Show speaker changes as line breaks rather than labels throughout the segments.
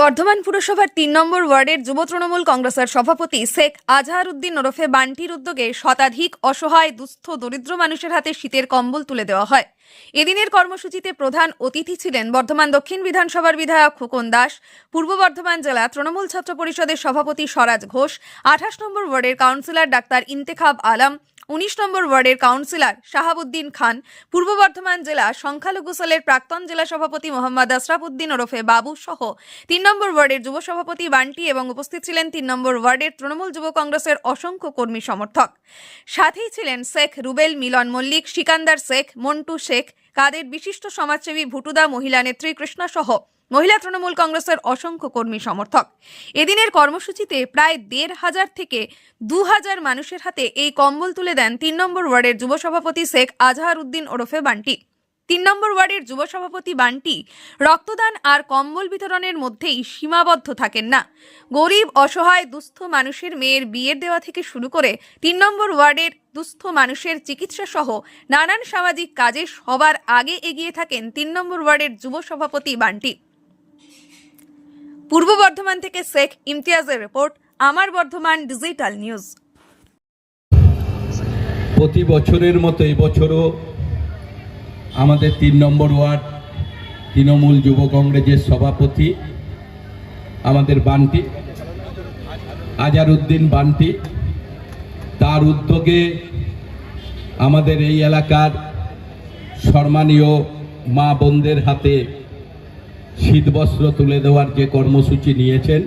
বর্ধমান পুরসভার তিন নম্বর ওয়ার্ডের যুব তৃণমূল কংগ্রেসের সভাপতি শেখ আজহার উদ্দিন ওরফে বান্টির উদ্যোগে শতাধিক অসহায়, দুস্থ, দরিদ্র মানুষের হাতে শীতের কম্বল তুলে দেওয়া হয়। এদিনের কর্মসূচিতে প্রধান অতিথি ছিলেন বর্ধমান দক্ষিণ বিধানসভার বিধায়ক খোকন দাস, পূর্ব বর্ধমান জেলা তৃণমূল ছাত্র পরিষদের সভাপতি স্বরাজ ঘোষ, আঠাশ নম্বর ওয়ার্ডের কাউন্সিলর ডাক্তার ইন্তেখাব আলম উনিশ নম্বর ওয়ার্ডের কাউন্সিলর শাহাবুদ্দিন খান, পূর্ব বর্ধমান জেলা সংখ্যালঘু সেলের প্রাক্তন জেলা সভাপতি মোহাম্মদ আশরাফুদ্দিন ওরফে বাবু সহ তিন নম্বর ওয়ার্ডের যুব সভাপতি বান্টি এবং উপস্থিত ছিলেন তিন নম্বর ওয়ার্ডের তৃণমূল যুব কংগ্রেসের অসংখ্য কর্মী সমর্থক। সাথেই ছিলেন শেখ রুবেল মিলন মল্লিক, সিকান্দার শেখ, মন্টু শেখ কাদের বিশিষ্ট সমাজসেবী ভুটুদা মহিলা নেত্রী কৃষ্ণা সহ মহিলা তৃণমূল কংগ্রেসের অসংখ্য কর্মী সমর্থক। এদিনের কর্মসূচিতে প্রায় দেড় হাজার থেকে দু হাজার মানুষের হাতে এই কম্বল তুলে দেন তিন নম্বর ওয়ার্ডের যুব সভাপতি শেখ আজহার উদ্দিন ওরফে বান্টি। তিন নম্বর ওয়ার্ডের যুব সভাপতি বান্টি, রক্তদান আর কম্বল বিতরণের মধ্যেই সীমাবদ্ধ থাকেন না। গরিব, অসহায়, দুস্থ মানুষের মেয়ের বিয়ের দেওয়া থেকে শুরু করে তিন নম্বর ওয়ার্ডের দুস্থ মানুষের চিকিৎসা সহ নানান সামাজিক কাজে সবার আগে এগিয়ে থাকেন তিন নম্বর ওয়ার্ডের যুব সভাপতি বান্টি। পূর্ব বর্ধমান থেকে শেখ ইমতিয়াজের রিপোর্ট, আমার বর্ধমান ডিজিটাল নিউজ।
প্রতি বছরের মতো এই বছরও আমাদের তিন নম্বর ওয়ার্ড, তৃণমূল যুব কংগ্রেসের সভাপতি, আমাদের বান্টি, আজারউদ্দিন বান্টি, তার উদ্যোগে আমাদের এই এলাকার সম্মানীয় মা বোনদের হাতে শীতবস্ত্র তুলে দেওয়ার যে কর্মসূচি নিয়েছেন,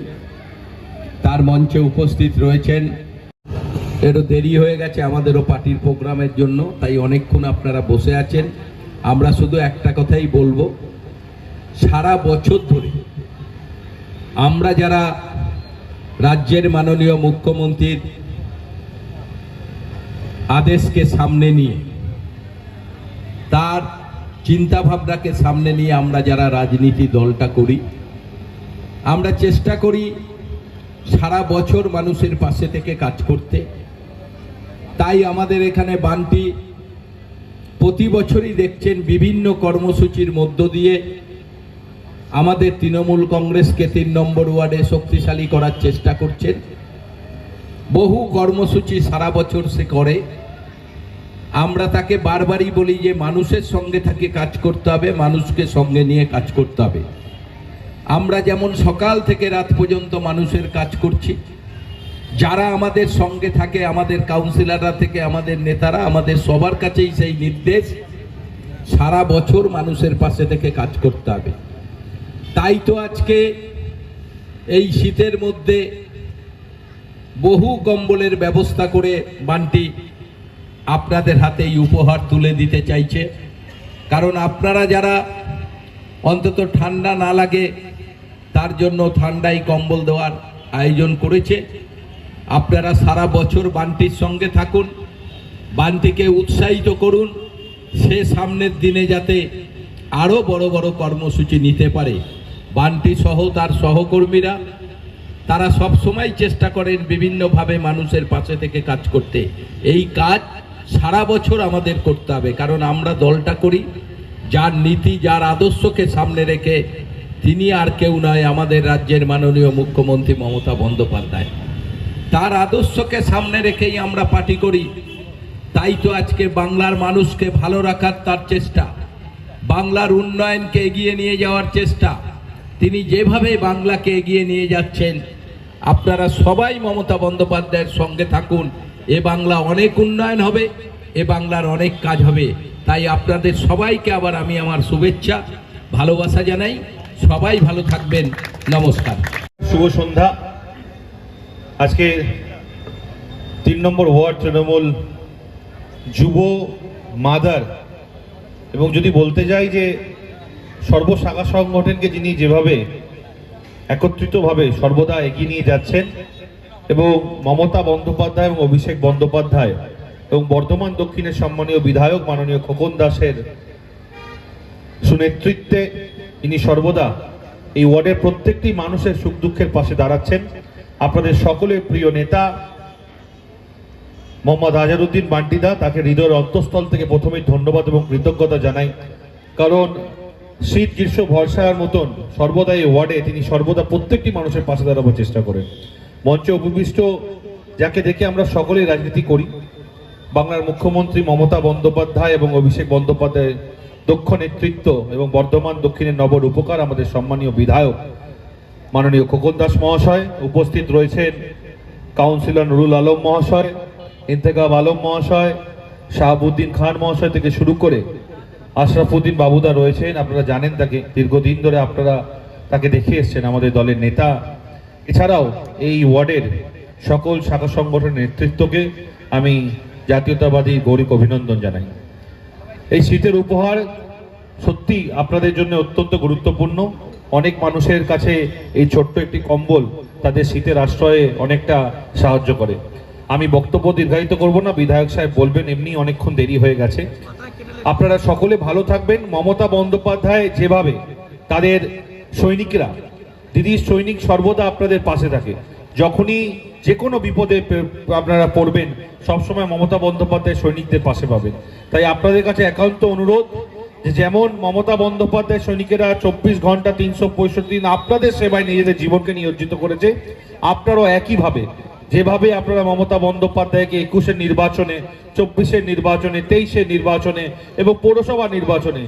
তার মঞ্চে উপস্থিত রয়েছেন। একটু দেরি হয়ে গেছে আমাদেরও পার্টির প্রোগ্রামের জন্য, তাই অনেকক্ষণ আপনারা বসে আছেন। আমরা শুধু একটা কথাই বলব, সারা বছর ধরে আমরা যারা রাজ্যের মাননীয় মুখ্যমন্ত্রীর আদেশকে সামনে নিয়ে, তার চিন্তাভাবনাকে সামনে নিয়ে আমরা যারা রাজনীতি দলটা করি, আমরা চেষ্টা করি সারা বছর মানুষের পাশে থেকে কাজ করতে। তাই আমাদের এখানে বানটি প্রতি বছরই দেখছেন বিভিন্ন কর্মসূচির মধ্য দিয়ে আমাদের তৃণমূল কংগ্রেসকে তিন নম্বর ওয়ার্ডে শক্তিশালী করার চেষ্টা করছেন। বহু কর্মসূচি সারা বছর সে করে। আমরা তাকে বারবারই বলি যে মানুষের সঙ্গে থাকে কাজ করতে হবে, মানুষকে সঙ্গে নিয়ে কাজ করতে হবে। আমরা যেমন সকাল থেকে রাত পর্যন্ত মানুষের কাজ করছি যারা আমাদের সঙ্গে থাকে, আমাদের কাউন্সিলররা থেকে, আমাদের নেতারা, আমাদের সবার কাছেই সেই নির্দেশ, সারা বছর মানুষের পাশে থেকে কাজ করতে হবে। তাই তো আজকে এই শীতের মধ্যে বহু কম্বলের ব্যবস্থা করে বানটি আপনাদের হাতে এই উপহার তুলে দিতে চাইছে। কারণ আপনারা যারা অন্তত ঠান্ডা না লাগে, তার জন্য ঠান্ডায় কম্বল দেওয়ার আয়োজন করেছে। আপনারা সারা বছর বানটির সঙ্গে থাকুন, বানটিকে উৎসাহিত করুন, সে সামনের দিনে যাতে আরও বড় বড় কর্মসূচি নিতে পারে। বানটি সহ তার সহকর্মীরা, তারা সব সময় চেষ্টা করেন বিভিন্নভাবে মানুষের পাশে থেকে কাজ করতে। এই কাজ সারা বছর আমাদের করতে হবে, কারণ আমরা দলটা করি, যার নীতি, যার আদর্শকে সামনে রেখে তিনি আর কেউ নয় আমাদের রাজ্যের মাননীয় মুখ্যমন্ত্রী মমতা বন্দ্যোপাধ্যায়। তার আদর্শকে সামনে রেখেই আমরা পার্টি করি। তাই তো আজকে বাংলার মানুষকে ভালো রাখার তার চেষ্টা। বাংলার উন্নয়নকে এগিয়ে নিয়ে যাওয়ার চেষ্টা। তিনি যেভাবে বাংলাকে এগিয়ে নিয়ে যাচ্ছেন, আপনারা সবাই মমতা বন্দ্যোপাধ্যায়ের সঙ্গে থাকুন। এ বাংলা অনেক উন্নয়ন হবে, এ বাংলার অনেক কাজ হবে। তাই আপনাদের সবাইকে আবার আমি আমার শুভেচ্ছা, ভালোবাসা জানাই। সবাই ভালো থাকবেন। নমস্কার।
শুভ সন্ধ্যা। আজকে তিন নম্বর ওয়ার্ড তৃণমূল যুব মাদার, এবং যদি বলতে যাই যে সর্বশাখা সংগঠনকে যিনি যেভাবে একত্রিতভাবে সর্বদা এগিয়ে নিয়ে যাচ্ছেন, এবং মমতা বন্দ্যোপাধ্যায় এবং অভিষেক বন্দ্যোপাধ্যায়, এবং বর্ধমান দক্ষিণের সম্মানীয় বিধায়ক মাননীয় খোকন দাসের সুনেতৃত্বে ইনি সর্বদা এই ওয়ার্ডের প্রত্যেকটি মানুষের সুখ দুঃখের পাশে দাঁড়াচ্ছেন। আপনাদের সকলের প্রিয় নেতা মোহাম্মদ আজারউদ্দিন বান্টিদা, তাকে হৃদয়ের অন্তঃস্থল থেকে প্রথমেই ধন্যবাদ এবং কৃতজ্ঞতা জানাই। কারণ শীত, গ্রীষ্ম ভরসার মতন সর্বদা এই ওয়ার্ডে তিনি সর্বদা প্রত্যেকটি মানুষের পাশে দাঁড়াবার চেষ্টা করেন। মঞ্চে উপবিষ্ট, যাকে দেখে আমরা সকলেই রাজনীতি করি। বাংলার মুখ্যমন্ত্রী মমতা বন্দ্যোপাধ্যায় এবং অভিষেক বন্দ্যোপাধ্যায়ের দক্ষ নেতৃত্ব এবং বর্ধমান, দক্ষিণের নবর উপকার আমাদের সম্মানীয় বিধায়ক মাননীয় খোকন দাস মহাশয়, উপস্থিত রয়েছেন কাউন্সিলর নুরুল আলম মহাশয়, ইন্তেকাব আলম মহাশয়, শাহাবুদ্দিন খান মহাশয় থেকে শুরু করে আশরাফুদ্দিন বাবুদা রয়েছেন। আপনারা জানেন তাকে, দীর্ঘদিন ধরে আপনারা তাকে দেখে এসছেন আমাদের দলের নেতা। এছাড়াও এই ওয়ার্ডের সকল শাখা সংগঠনের নেতৃত্বকে আমি জাতীয়তাবাদী গৌরিক অভিনন্দন জানাই। এই শীতের উপহার সত্যি আপনাদের জন্য অত্যন্ত গুরুত্বপূর্ণ। অনেক মানুষের কাছে এই ছোট্ট একটি কম্বল তাদের শীতের আশ্রয়ে অনেকটা সাহায্য করে। আমি বক্তব্য দীর্ঘায়িত করব না, বিধায়ক সাহেব বলবেন, এমনি অনেকক্ষণ দেরি হয়ে গেছে। আপনারা সকলে ভালো থাকবেন। মমতা বন্দ্যোপাধ্যায় যেভাবে তাদের সৈনিকরা, দিদির সৈনিক সর্বদা আপনাদের পাশে থাকে। যখনই যে কোনো বিপদে আপনারা পড়বেন, সবসময় মমতা বন্দ্যোপাধ্যায় সৈনিকদের পাশে পাবেন। তাই আপনাদের কাছে একান্ত অনুরোধ যে যেমন মমতা বন্দ্যোপাধ্যায় সৈনিকেরা চব্বিশ ঘণ্টা তিনশো পঁয়ষট্টি দিন আপনাদের সেবায় নিজেদের জীবনকে নিয়োজিত করেছে, আপনারাও একইভাবে, যেভাবে আপনারা মমতা বন্দ্যোপাধ্যায়কে একুশের নির্বাচনে, চব্বিশের নির্বাচনে, তেইশের নির্বাচনে এবং পৌরসভা নির্বাচনে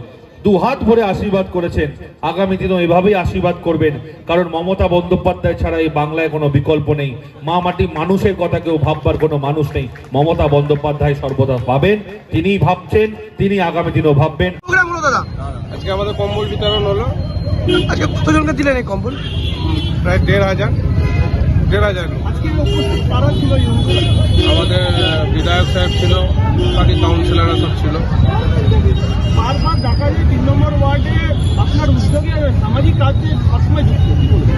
দু হাত ভরে আশীর্বাদ করেছেন। আগামী দিনেও এভাবেই আশীর্বাদ করবেন। কারণ মমতা বন্দ্যোপাধ্যায় ছাড়া এই বাংলায় কোনো বিকল্প নেই। মা মাটি মানুষের কথা কেউ ভাববার কোনো মানুষ নেই। মমতা বন্দ্যোপাধ্যায় সর্বদা ভাবেন তিনিই ভাবছেন তিনি আগামী দিনেও ভাববেন।
প্রোগ্রাম হলো দাদা।
আজকে আমাদের কম্বল বিতরণ হলো।
আজকে কতজনকে দিলেন এই কম্বল?
প্রায় দেড় হাজার। দেড় হাজার আমাদের বিধায়ক সাহেব ছিল বাকি কাউন্সিলররা সব ছিল।
বারবার দেখা যায় তিন নম্বর ওয়ার্ডে আপনার উদ্যোগে সামাজিক কাজে সবসময় যুক্ত। কি বলবেন?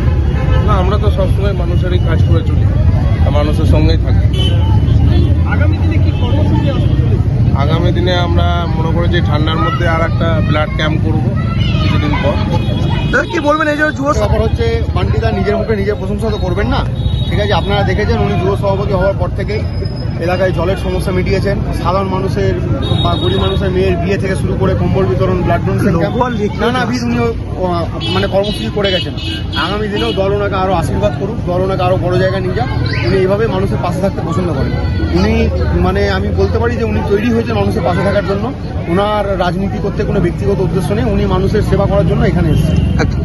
না আমরা তো সবসময় মানুষেরই কাজ করে চলি। মানুষের সঙ্গেই থাকি।
আগামী দিনে কি কর্মসূচি আসতে
আগামী দিনে আমরা মনে করি যে ঠান্ডার মধ্যে আর একটা ব্লাড ক্যাম্প করব কিছুদিন পর।
দাদা কি বলবেন এই যে যুব
ব্যাপার হচ্ছে পান্ডিদা নিজের মুখে নিজের প্রশংসা তো করবেন না। ঠিক আছে আপনারা দেখেছেন উনি যুব সভাপতি হওয়ার পর থেকেই এলাকায় জলের সমস্যা মিটিয়েছেন। সাধারণ মানুষের বা গরিব মানুষের মেয়ের বিয়ে থেকে শুরু করে কম্বল বিতরণ ব্লাড ডোনেশন নানাবিধ উনি মানে কর্মসূচি করে গেছেন। আগামী দিনেও দল ওনাকে আরও আশীর্বাদ করুক দল ওনাকে আরও বড় জায়গায় নিয়ে যাক। উনি এইভাবে মানুষের পাশে থাকতে পছন্দ করেন। উনি মানে আমি বলতে পারি যে উনি তৈরি হয়েছেন মানুষের পাশে থাকার জন্য। ওনার রাজনীতি করতে কোনো ব্যক্তিগত উদ্দেশ্য নেই। উনি মানুষের সেবা করার জন্য এখানে এসেছেন।
আচ্ছা।